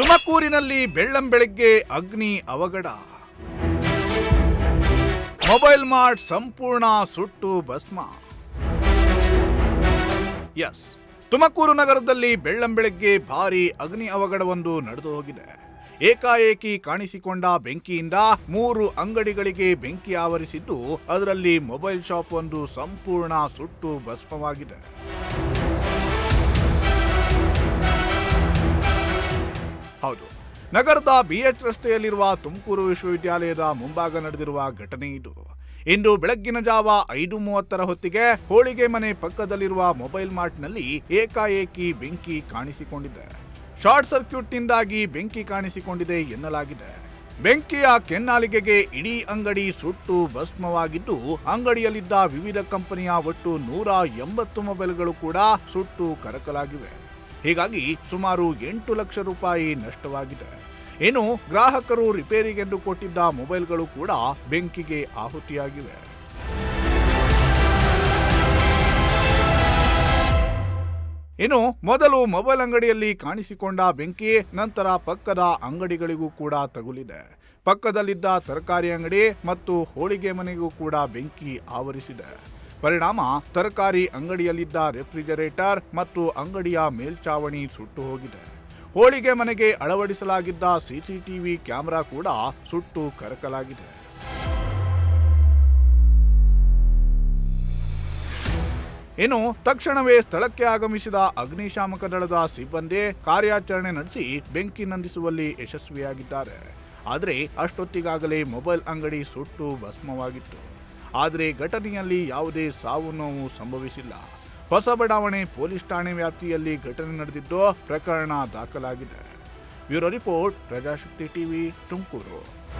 ತುಮಕೂರಿನಲ್ಲಿ ಬೆಳ್ಳಂಬೆಳಗ್ಗೆ ಅಗ್ನಿ ಅವಘಡ. ಮೊಬೈಲ್ ಮಾರ್ಟ್ ಸಂಪೂರ್ಣ ಸುಟ್ಟು ಭಸ್ಮ. ಎಸ್, ತುಮಕೂರು ನಗರದಲ್ಲಿ ಬೆಳ್ಳಂ ಬೆಳಗ್ಗೆ ಭಾರಿ ಅಗ್ನಿ ಅವಘಡವೊಂದು ನಡೆದು ಹೋಗಿದೆ. ಏಕಾಏಕಿ ಕಾಣಿಸಿಕೊಂಡ ಬೆಂಕಿಯಿಂದ ಮೂರು ಅಂಗಡಿಗಳಿಗೆ ಬೆಂಕಿ ಆವರಿಸಿದ್ದು, ಅದರಲ್ಲಿ ಮೊಬೈಲ್ ಶಾಪ್ ಒಂದು ಸಂಪೂರ್ಣ ಸುಟ್ಟು ಭಸ್ಮವಾಗಿದೆ. ಹೌದು. ನಗರದ ಬಿಎಚ್ ರಸ್ತೆಯಲ್ಲಿರುವ ತುಮಕೂರು ವಿಶ್ವವಿದ್ಯಾಲಯದ ಮುಂಭಾಗ ನಡೆದಿರುವ ಘಟನೆ ಇದು. ಇಂದು ಬೆಳಗ್ಗಿನ ಜಾವ ಐದು ಮೂವತ್ತರ ಹೊತ್ತಿಗೆ ಹೋಳಿಗೆ ಮನೆ ಪಕ್ಕದಲ್ಲಿರುವ ಮೊಬೈಲ್ ಮಾರ್ಟ್ನಲ್ಲಿ ಏಕಾಏಕಿ ಬೆಂಕಿ ಕಾಣಿಸಿಕೊಂಡಿದೆ. ಶಾರ್ಟ್ ಸರ್ಕ್ಯೂಟ್ನಿಂದಾಗಿ ಬೆಂಕಿ ಕಾಣಿಸಿಕೊಂಡಿದೆ ಎನ್ನಲಾಗಿದೆ. ಬೆಂಕಿಯ ಕೆನ್ನಾಲಿಗೆಗೆ ಇಡೀ ಅಂಗಡಿ ಸುಟ್ಟು ಭಸ್ಮವಾಗಿದ್ದು, ಅಂಗಡಿಯಲ್ಲಿದ್ದ ವಿವಿಧ ಕಂಪನಿಯ ಒಟ್ಟು ನೂರ ಎಂಬತ್ತು ಮೊಬೈಲ್ಗಳು ಕೂಡ ಸುಟ್ಟು ಕರಕಲಾಗಿವೆ. ಹೀಗಾಗಿ ಸುಮಾರು ಎಂಟು ಲಕ್ಷ ರೂಪಾಯಿ ನಷ್ಟವಾಗಿದೆ. ಇನ್ನು ಗ್ರಾಹಕರು ರಿಪೇರಿಗೆಂದು ಕೊಟ್ಟಿದ್ದ ಮೊಬೈಲ್ಗಳು ಕೂಡ ಬೆಂಕಿಗೆ ಆಹುತಿಯಾಗಿವೆ. ಇನ್ನು ಮೊದಲು ಮೊಬೈಲ್ ಅಂಗಡಿಯಲ್ಲಿ ಕಾಣಿಸಿಕೊಂಡ ಬೆಂಕಿ, ನಂತರ ಪಕ್ಕದ ಅಂಗಡಿಗಳಿಗೂ ಕೂಡ ತಗುಲಿದೆ. ಪಕ್ಕದಲ್ಲಿದ್ದ ತರಕಾರಿ ಅಂಗಡಿ ಮತ್ತು ಹೋಳಿಗೆ ಮನೆಗೂ ಕೂಡ ಬೆಂಕಿ ಆವರಿಸಿದೆ. ಪರಿಣಾಮ ತರಕಾರಿ ಅಂಗಡಿಯಲ್ಲಿದ್ದ ರೆಫ್ರಿಜರೇಟರ್ ಮತ್ತು ಅಂಗಡಿಯ ಮೇಲ್ಚಾವಣಿ ಸುಟ್ಟು ಹೋಗಿದೆ. ಹೋಳಿಗೆ ಮನೆಗೆ ಅಳವಡಿಸಲಾಗಿದ್ದ ಸಿಸಿಟಿವಿ ಕ್ಯಾಮೆರಾ ಕೂಡ ಸುಟ್ಟು ಕರಕಲಾಗಿದೆ. ಇನ್ನು ತಕ್ಷಣವೇ ಸ್ಥಳಕ್ಕೆ ಆಗಮಿಸಿದ ಅಗ್ನಿಶಾಮಕ ದಳದ ಸಿಬ್ಬಂದಿ ಕಾರ್ಯಾಚರಣೆ ನಡೆಸಿ ಬೆಂಕಿ ನಂದಿಸುವಲ್ಲಿ ಯಶಸ್ವಿಯಾಗಿದ್ದಾರೆ. ಆದರೆ ಅಷ್ಟೊತ್ತಿಗಾಗಲೇ ಮೊಬೈಲ್ ಅಂಗಡಿ ಸುಟ್ಟು ಭಸ್ಮವಾಗಿತ್ತು. ಆದರೆ ಘಟನೆಯಲ್ಲಿ ಯಾವುದೇ ಸಾವು ನೋವು ಸಂಭವಿಸಿಲ್ಲ. ಹೊಸ ಬಡಾವಣೆ ಪೊಲೀಸ್ ಠಾಣೆ ವ್ಯಾಪ್ತಿಯಲ್ಲಿ ಘಟನೆ ನಡೆದಿದ್ದು ಪ್ರಕರಣ ದಾಖಲಾಗಿದೆ. Bureau report Prajashakti TV Tumakuru.